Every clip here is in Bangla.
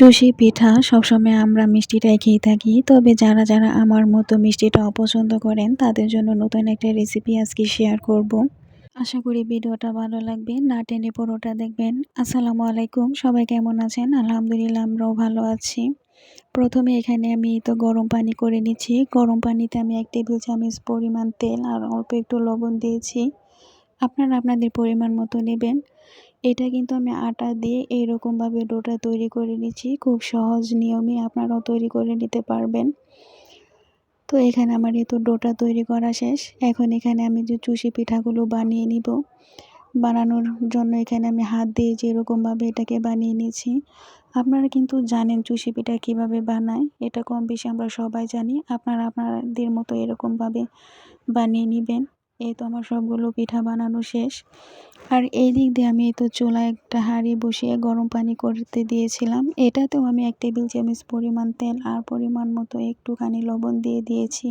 চুষি পিঠা সবসময় আমরা মিষ্টিটাই খেয়ে থাকি। তবে যারা যারা আমার মতো মিষ্টিটা অপছন্দ করেন, তাদের জন্য নতুন একটা রেসিপি আজকে শেয়ার করব। আশা করি ভিডিওটা ভালো লাগবে। না টেনে পুরোটা দেখবেন। আসসালামু আলাইকুম। সবাই কেমন আছেন? আলহামদুলিল্লাহ, আমরাও ভালো আছি। প্রথমে এখানে আমি তো গরম পানি করে নিচ্ছি। গরম পানিতে আমি এক টেবিল চামচ পরিমাণ তেল আর অল্প একটু লবণ দিয়েছি। আপনারা আপনাদের পরিমাণ মতো নেবেন। এটা কিন্তু আমি আটা দিয়ে এইরকমভাবে ডোটা তৈরি করে নিচ্ছি। খুব সহজ নিয়মে আপনারাও তৈরি করে নিতে পারবেন। তো এখানে আমার এই তো ডোটা তৈরি করা শেষ। এখন এখানে আমি যে চুষি পিঠাগুলো বানিয়ে নিব। বানানোর জন্য এখানে আমি হাত দিয়ে যেরকমভাবে এটাকে বানিয়ে নিয়েছি আপনারা কিন্তু জানেন চুষি পিঠা কীভাবে বানায়। এটা কম বেশি আমরা সবাই জানি। আপনারা আপনাদের মতো এরকমভাবে বানিয়ে নেবেন। এই তো আমার সবগুলো পিঠা বানানো শেষ। আর এই দিক দিয়ে আমি এই তো চোলা একটা হাঁড়ি বসিয়ে গরম পানি করতে দিয়েছিলাম। এটাতেও আমি এক টেবিল চামচ পরিমাণ তেল আর পরিমাণ মতো একটুখানি লবণ দিয়ে দিয়েছি,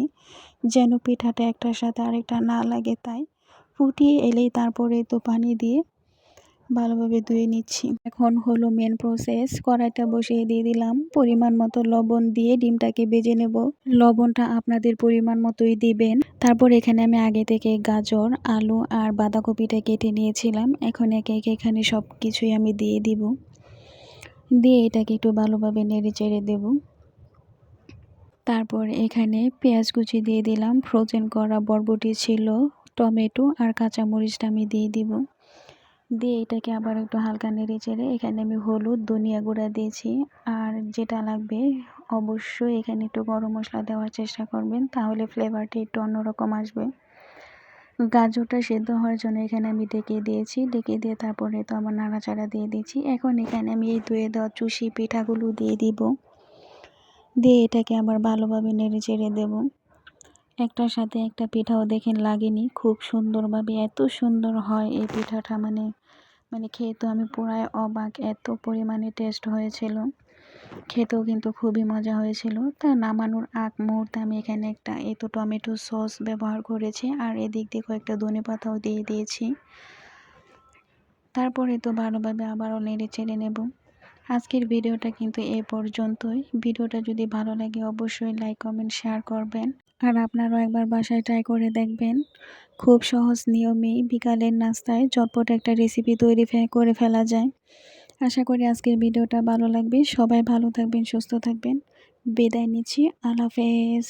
যেন পিঠাটা একটার সাথে আরেকটা না লাগে তাই। ফুটিয়ে এলেই তারপরে তো পানি দিয়ে ভালোভাবে ধুয়ে নিচ্ছি। এখন হলো মেন প্রসেস কড়াইটা বসিয়ে দিয়ে দিলাম। পরিমাণ মতো লবণ দিয়ে ডিমটাকে বেজে নেব। লবণটা আপনাদের পরিমাণ মতোই দিবেন। তারপর এখানে আমি আগে থেকে গাজর, আলু আর বাঁধাকপিটা কেটে নিয়েছিলাম। এখন একে একে এখানে সব কিছুই আমি দিয়ে দিব। দিয়ে এটাকে একটু ভালোভাবে নেড়ে চেড়ে দেব। তারপর এখানে পেঁয়াজ কুচি দিয়ে দিলাম। ফ্রোজেন করা বরবটি ছিল। টমেটো আর কাঁচামরিচটা আমি দিয়ে দিব। দিয়ে এটাকে আবার একটু হালকা নেড়ে চেড়ে এখানে আমি হলুদ, ধনিয়া গুঁড়া দিয়েছি। আর যেটা লাগবে অবশ্যই এখানে একটু গরম মশলা দেওয়ার চেষ্টা করবেন, তাহলে ফ্লেভারটা একটু অন্যরকম আসবে। গাজরটা সেদ্ধ হওয়ার জন্য এখানে আমি ডেকে দিয়েছি, ডেকে দিয়ে তারপরে তো আমার নাড়াচাড়া দিয়ে দিয়েছি। এখন এখানে আমি এই ধুয়ে দেওয়া চুষি পিঠাগুলো দিয়ে দিব। দিয়ে এটাকে আবার ভালোভাবে নেড়ে চেড়ে দেবো। একটার সাথে একটা পিঠাও দেখেন লাগেনি। খুব সুন্দরভাবে এত সুন্দর হয় এই পিঠাটা। মানে মানে খেয়ে তো আমি পুরাই অবাক। এত পরিমাণে টেস্ট হয়েছিল। খেতেও কিন্তু খুবই মজা হয়েছিল। তা নামানোর আগ মুহূর্তে আমি এখানে একটা এই তো টমেটো সস ব্যবহার করেছি আর এদিক দিয়ে কয়েকটা ধনে পাতাও দিয়ে দিয়েছি। তারপরে তো ভালোভাবে আবারও নেড়ে চেড়ে নেব। আজকের ভিডিওটা কিন্তু এ পর্যন্তই। ভিডিওটা যদি ভালো লাগে অবশ্যই লাইক কমেন্ট শেয়ার করবেন। আর আপনারাও একবার বাসায় ট্রাই করে দেখবেন। খুব সহজ নিয়মেই বিকালের নাস্তায় চটপট একটা রেসিপি তৈরি করে ফেলা যায়। আশা করি আজকের ভিডিওটা ভালো লাগবে। সবাই ভালো থাকবেন, সুস্থ থাকবেন। বিদায় নিচ্ছি। আল্লাহ হাফেজ।